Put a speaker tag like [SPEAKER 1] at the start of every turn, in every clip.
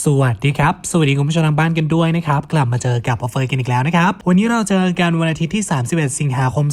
[SPEAKER 1] สวัสดีครับ สวัสดีคุณผู้ชมทางบ้านกันด้วยนะครับ กลับมาเจอกับออฟเฟอร์กันอีกแล้วนะครับ วันนี้เราเจอกันวันอาทิตย์ที่ 31 สิงหาคม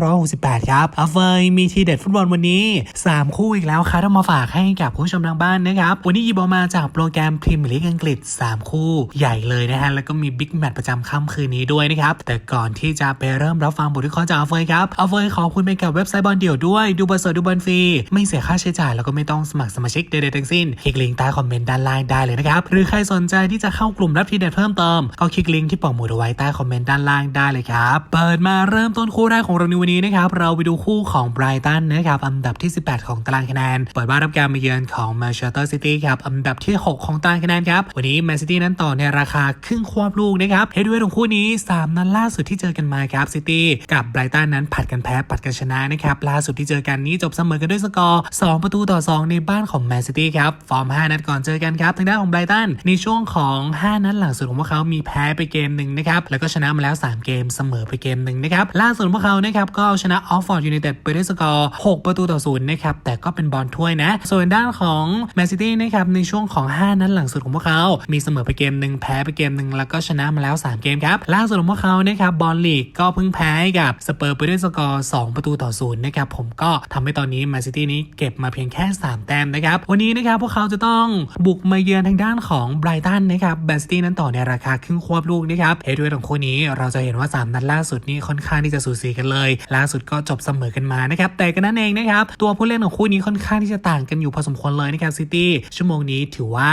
[SPEAKER 1] 2568 ครับออฟเฟอร์มีทีเด็ดฟุตบอลวันนี้ 3 คู่อีกแล้วครับต้องมาฝากให้กับคุณผู้ชมทางบ้านนะครับ วันนี้ยิบออกมาจากโปรแกรมพรีเมียร์ลีกอังกฤษ 3 คู่ใหญ่เลยนะฮะ แล้วก็มีบิ๊กแมตช์ประจำค่ำคืนนี้ด้วยนะครับ แต่ก่อนที่จะไปเริ่มรับฟังบทวิเคราะห์จากออฟเฟอร์ครับออฟเฟอร์ขอบคุณไปกับเว็บไซต์บอลเดี่ยวด้วยดูบอลสดดูบอลฟรีไม่เสียค่าใช้จ่ายแล้วก็ไม่ต้องสมัครสมาชิกใดๆทั้งสิ้นคลิกลิงก์ใต้คอมเมนต์ด้านล่างได้เลยนะครับ หรือใครสนใจที่จะเข้ากลุ่มรับทีเด็ดเพิ่มเติม ก็คลิกลิงก์ที่ปักหมุดเอาไว้ใต้คอมเมนต์ด้านล่างได้เลยครับ เปิดมาเริ่มต้นคู่แรกของเราในวันนี้นะครับ เราไปดูคู่ของไบรตันนะครับ อันดับที่ 18 ของตารางคะแนน เปิดบ้านรับการมาเยือนของแมนเชสเตอร์ซิตี้ครับ อันดับที่ 6 ของตารางคะแนนครับ วันนี้แมนซิตี้นั้นต่อในราคาครึ่งควบลูกนะครับเฮดเวทของคู่นี้ 3 นัดล่าสุดที่เจอกันมาครับซิตี้กับไบรตันนั้นผัดกันแพ้ผัดกันชนะนะครับล่าสุดที่เจอกันนี้จบเสมอกันด้วยสกอร์2ประตูต่อ 2 ในบ้านของแมนซิตี้ครับฟอร์ม 5 นัดก่อนเจอกันครับทางด้านของไบรตันในช่วงของ 5 นัดหลังสุดของพวกเขามีแพ้ไปเกมหนึ่งนะครับ แล้วก็ชนะมาแล้ว 3 เกมเสมอไปเกมหนึ่งนะครับ ล่าสุดพวกเขานะครับก็เอาชนะออฟฟอร์ดยูไนเต็ดไปด้วยสกอร์ 6 ประตูต่อศูนย์นะครับ แต่ก็เป็นบอลถ้วยนะ ส่วนด้านของแมนซิตี้นะครับในช่วงของ 5 นัดหลังสุดของพวกเขา มีเสมอไปเกมหนึ่งแพ้ไปเกมหนึ่งแล้วก็ชนะมาแล้ว 3 เกมครับ ล่าสุดของพวกเขานะครับบอลลีกก็เพิ่งแพ้กับสเปอร์ไปด้วยสกอร์2ประตูต่อศูนย์นะครับผมก็ทำให้ตอนนี้แมนซิตี้นี้เก็บมาเพียงแค่ 3 แต้มนะครับวันนี้นะครับพวกเขาจะต้องบุกมาเยือนทางด้านานของไบรตันนะครับแมนซิตี้นั้นต่อในราคาครึ่งควบลูกนะครับเฮดเวทของคู่นี้เราจะเห็นว่า 3 นัดล่าสุดนี่ค่อนข้างที่จะสูสีกันเลย ล่าสุดก็จบเสมอกันมานะครับแต่กันนั้นเองนะครับตัวผู้เล่นของคู่นี้ค่อนข้างที่จะต่างกันอยู่พอสมควรเลยนะครับซิตี้ชั่วโมงนี้ถือว่า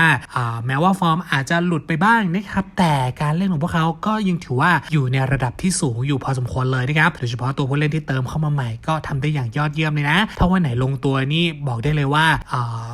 [SPEAKER 1] แม้ว่าฟอร์มอาจจะหลุดไปบ้างนะครับแต่การเล่นของพวกเขาก็ยังถือว่าอยู่ในระดับที่สูงอยู่พอสมควรเลยนะครับโดยเฉพาะตัวผู้เล่นที่เติมเข้ามาใหม่ก็ทำได้อย่างยอดเยี่ยมเลยนะถ้าวันไหนลงตัวนี่บอกได้เลยว่าอ่า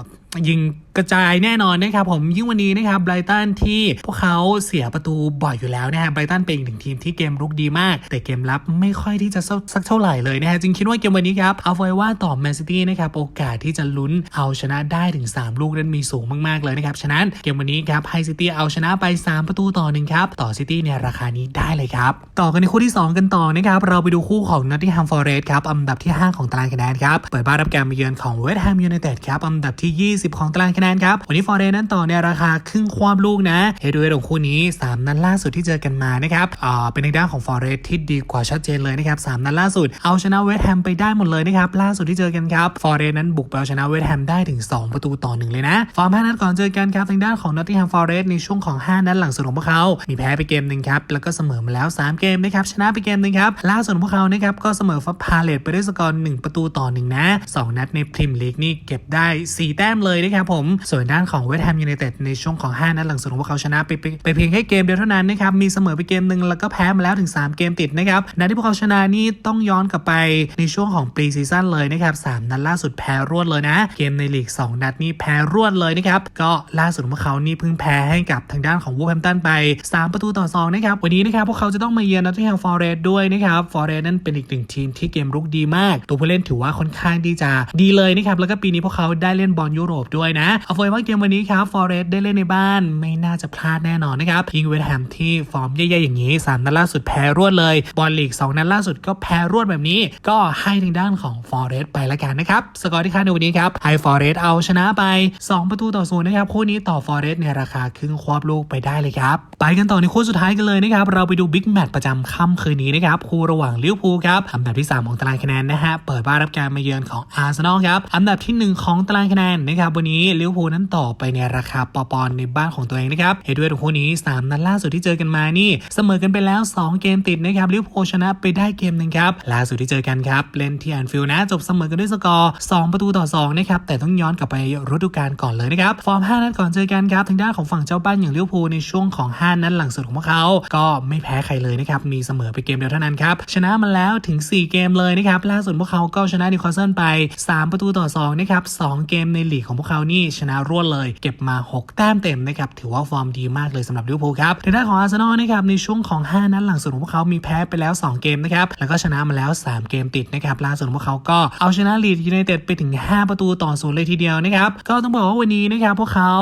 [SPEAKER 1] ยิงกระจายแน่นอนนะครับผมยิ่งวันนี้นะครับไบรตันที่พวกเขาเสียประตูบ่อยอยู่แล้วนะฮะไบรตันเป็นอีกหนึ่งทีมที่เกมรุกดีมาก แต่เกมรับไม่ค่อยที่จะสักเท่าไหร่เลยนะฮะจึงคิดว่าเกมวันนี้ครับเอาไว้ว่าต่อแมนซิตี้นะครับโอกาสที่จะลุ้นเอาชนะได้ถึง 3 ลูกนั้นมีสูงมากๆเลยนะครับฉะนั้นเกมวันนี้ครับให้ซิตี้เอาชนะไป 3 ประตูต่อหนึ่งครับต่อซิตี้ในราคานี้ได้เลยครับต่อกันในคู่ที่ 2 กันต่อนะครับเราไปดูคู่ของนอตติงแฮมฟอร์เรสต์ครับอันดับที่ 5 ของตารางคะแนนครับเปิดบ้านรับการมาเยือนของเวสต์แฮมยูไนเต็ดครับอันดับที่20 ของตารางคะแนนครับวันนี้ฟอร์เรสนั้นต่อในราคาครึ่งความลูกนะเฮดูเอของคู่นี้ 3 นัดล่าสุดที่เจอกันมานะครับอ่าเป็นในด้านของฟอร์เรสที่ดีกว่าชัดเจนเลยนะครับ3นัดล่าสุดเอาชนะเวสต์แฮมไปได้หมดเลยนะครับล่าสุดที่เจอกันครับฟอร์เรสนั้นบุกไปเอาชนะเวสต์แฮมได้ถึง 2 ประตูต่อหนึ่งเลยนะฟอร์ม5นัดก่อนเจอกันครับทางด้านของนอตติงแฮมฟอร์เรสในช่วงของ 5 นัดหลังสุดของพวกเขา มีแพ้ไปเกมหนึ่งครับแล้วก็เสมอมาแล้ว 3 เกมนะครับชนะไปเกมหนึ่งครับล่าสุดของพวกเขานะครับก็เสมอฟัพาเลตไปด้วยสกอร์1ประตูต่อหนึ่งนะสองนัดในพรีเมียร์ลีกนี่เก็บได้ 4 แต้มเลยเลยนะครับผม ส่วนด้านของเวสต์แฮมยูไนเต็ดในช่วงของ 5 นัดหลังสุดของพวกเขาชนะไปไปไปเพียงแค่เกมเดียวเท่านั้นนะครับ มีเสมอไปเกมหนึ่งแล้วก็แพ้มาแล้วถึง 3 เกมติดนะครับนัดที่พวกเขาชนะนี่ต้องย้อนกลับไปในช่วงของปรีซีซั่นเลยนะครับสามนัดล่าสุดแพ้รวดเลยนะ เกมในลีก 2 นัดนี่แพ้รวดเลยนะครับ ก็ล่าสุดของพวกเขานี่เพิ่งแพ้ให้กับทางด้านของวูแฮมตันไป 3 ประตูต่อ2นะครับวันนี้นะครับพวกเขาจะต้องมาเยือนนอตติงแฮมฟอร์เรสด้วยนะครับฟอร์เรสนั่นเป็นอีกหนึ่งทีมที่เกมรุกดีมาก ตัวผู้เล่นถือว่าค่อนข้างที่จะดีเลยนะครับแล้วก็ปีนี้พวกเขาได้เล่นบอลยุโรปด้วยนะเอาไว้ว่าเกมวันนี้ครับฟอร์เรสต์ได้เล่นในบ้านไม่น่าจะพลาดแน่นอนนะครับยิงเวสต์แฮมที่ฟอร์มแย่ๆอย่างนี้3นัดล่าสุดแพ้รวดเลยบอลลีก2นัดล่าสุดก็แพ้รวดแบบนี้ ก็ให้ทางด้านของฟอร์เรสต์ไปละกันนะครับสกอร์ที่คาดในวันนี้ครับให้ฟอร์เรสต์เอาชนะไป 2 ประตูต่อศูนย์นะครับคู่นี้ต่อฟอร์เรสต์ในราคาครึ่งควบลูกไปได้เลยครับไปกันต่อในคู่สุดท้ายกันเลยนะครับเราไปดูบิ๊กแมตช์ประจำค่ำคืนนี้นะครับคู่ระหว่างลิเวอร์พูลครับอันดับที่ 3 ของตารางคะแนนนะฮะเปิดบ้านรับการมาเยือนของอาร์เซนอลครับอันดับที่ 1 ของตารางคะแนนนะครับวันนี้ลิเวอร์พูลนั้นต่อไปในราคาปอปอนในบ้านของตัวเองนะครับเฮดด้วยคู่นี้ 3 นัดล่าสุดที่เจอกันมานี่ เสมอกันไปแล้ว 2 เกมติดนะครับลิเวอร์พูลชนะไปได้เกมหนึ่งครับล่าสุดที่เจอกันครับเล่นที่แอนฟิลด์นะ จบเสมอกันด้วยสกอร์ 2 ประตูต่อ2นะครับแต่ต้องย้อนกลับไปฤดูกาลก่อนเลยนะครับฟอร์ม 5 นัดก่อนเจอกันครับทางด้านของฝั่งเจ้าบ้านอย่างลิเวอร์พูลในช่วงของ 5 นัดหลังสุดของพวกเขา ก็ไม่แพ้ใครเลยนะครับมีเสมอไปเกมเดียวเท่านั้นครับชนะมาแล้วถึง 4 เกมเลยนะครับล่าสุดพวกเขาก็ชนะนิวคาสเซิลไป 3 ประตูต่อ2นะครับ2เกมในลีกของพวกเขานี่ชนะรวดเลย เก็บมา 6 แต้มเต็มนะครับถือว่าฟอร์มดีมากเลยสำหรับลิเวอร์พูลครับทางด้านของอาร์เซนอลนะครับในช่วงของ 5 นัดหลังสุดของพวกเขามีแพ้ไปแล้ว 2 เกมนะครับแล้วก็ชนะมาแล้ว 3 เกมติดนะครับล่าสุดของพวกเขาก็เอาชนะลีดยูไนเต็ดไปถึง 5 ประตูต่อศูนย์เลยทีเดียวนะครับก็ต้องบอกว่าวันนี้นะครับพวกเขา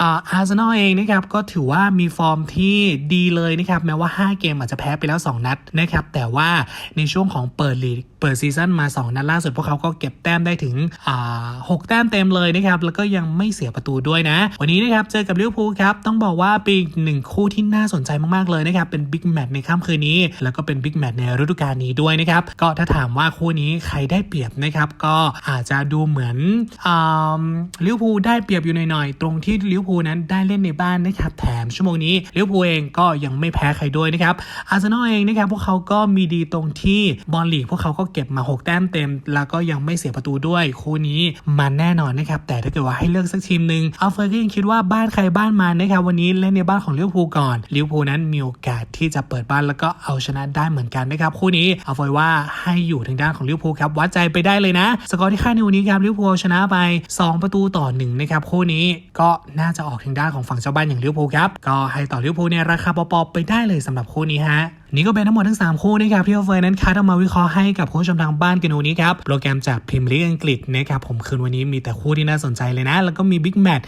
[SPEAKER 1] อาร์เซนอลเองนะครับก็ถือว่ามีฟอร์มที่ดีเลยนะครับแม้ว่า 5 เกมอาจจะแพ้ไปแล้ว 2 นัดนะครับแต่ว่าในช่วงของเปิดลีก ปิดซีซั่นมา 2 นัดล่าสุดพวกเขาก็เก็บแต้มได้ถึงหกแต้มเต็มเลยนะครับ แล้วก็ยังไม่เสียประตูด้วยนะ วันนี้นะครับ เจอกับลิเวอร์พูลครับ ต้องบอกว่าเป็นอีหนึ่งคู่ที่น่าสนใจมากๆเลยนะครับ เป็นบิ๊กแมตช์ในค่ำคืนนี้ แล้วก็เป็นบิ๊กแมตช์ในฤดูกาลนี้ด้วยนะครับ ก็ถ้าถามว่าคู่นี้ใครได้เปรียบนะครับ ก็อาจจะดูเหมือนลิเวอร์พูลได้เปรียบอยู่หน่อยๆ ตรงที่ลิเวอร์พูลนั้นได้เล่นในบ้านนะครับ แถมชั่วโมงนี้ลิเวอร์พูลเองก็ยังไม่แพ้ใครด้วยนะครับ อาร์เซนอลเองนะครับ พวกเขาก็มีดีตรงที่บอลลีกพวกเขาก็เก็บมา 6 แต้มเต็ม แล้วก็ยังไม่เสียประตูด้วยคู่นี้มันแน่นอนนะครับ แต่ถ้าเกิดว่าให้เลือกสักทีมหนึ่งอัลเฟอร์ก็ยังคิดว่าบ้านใครบ้านมันนะครับวันนี้เล่นในบ้านของลิเวอร์พูลก่อนลิเวอร์พูลนั้นมีโอกาสที่จะเปิดบ้านแล้วก็เอาชนะได้เหมือนกันนะครับคู่นี้อัลเฟอร์ว่าให้อยู่ทางด้านของลิเวอร์พูลครับวัดใจไปได้เลยนะ สกอร์ที่คาดในวันนี้ครับลิเวอร์พูลชนะไป 2 ประตูต่อ1นะครับคู่นี้ก็น่าจะออกทางด้านของฝั่งเจ้าบ้านอย่างลิเวอร์พูลครับก็ให้ต่อลิเวอร์พูลเนี่ยราคาปอๆไปได้เลยสำหรับคู่นี้ฮะ นี่ก็เป็นทั้งหมดทั้ง 3 คู่นะครับที่เฟยนั้นคัดเอามาวิเคราะห์ให้กับคุณผู้ชมทางบ้านกันดูนี้ครับโปรแกรมจากพิมพ์ลีกอังกฤษนะครับผมคืนวันนี้มีแต่คู่ที่น่าสนใจเลยนะ แล้วก็มีบิ๊กแมตช์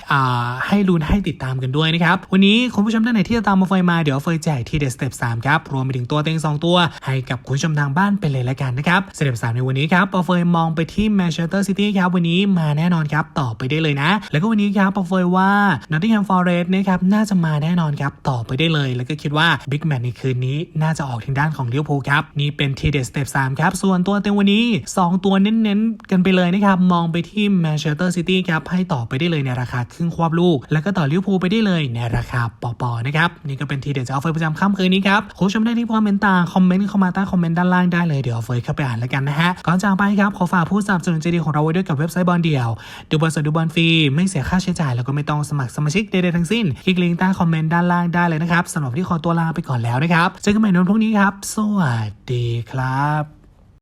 [SPEAKER 1] ให้ลุ้นให้ติดตามกันด้วยนะครับวันนี้คุณผู้ชมท่านไหนที่จะตามมาเฟยมาเดี๋ยวเฟยแจกที่เดสเต็ป3ครับรวมไปถึงตัวเต็ง2 ตัว ให้กับคุณผู้ชมทางบ้านไปเลยละกันนะครับสเต็ป3ในวันนี้ครับปอเฟยมองไปที่แมนเชสเตอร์ซิตี้ครับวันนี้มาแน่นอนครับต่อไปได้เลยนะ แล้วก็วันนี้ครับเฟยว่านอตติงแฮมฟอเรสต์นะครับน่าจะมาแน่นอนครับต่อไปได้เลย แล้วก็คิดว่าบิ๊กแมตช์ในคืนนี้น่าจะออกทางด้านของลิเวอร์พูลครับ นี่เป็นทีเด็ดสเต็ป3ครับ ส่วนตัวเต็งวันนี้ 2 ตัวเน้นๆ กันไปเลยนะครับ มองไปที่แมนเชสเตอร์ซิตี้ครับ ให้ต่อไปได้เลยในราคาครึ่งควบลูก แล้วก็ต่อลิเวอร์พูลไปได้เลยในราคาปอๆนะครับ นี่ก็เป็นทีเด็ดจะเอาเฟยประจำค่ำคืนนี้ครับโค้ชมได้ที่คอมเมนต์ต่างคอมเมนต์เข้ามาใต้คอมเมนต์ด้านล่างได้เลยเดี๋ยวเอาเฟยเข้าไปอ่านแล้วกันนะฮะก่อนจากไปครับขอฝากผู้สนับสนุนใจดีของเราไว้ด้วยกับเว็บไซต์บอลเดียวดูบอลสดดูบอลฟรีไม่เสียค่าใช้จ่ายแล้วก็ไม่ต้องสมัครสมาชิกใดๆทั้งสิ้นคลิกลิงก์ใต้คอมเมนต์ด้านล่างได้เลยนะครับสำหรับที่ขอตัวลาไปก่อนแล้วนะครับเจอกันใหม่นวันพรุ่งนี้ครับ สวัสดีครับ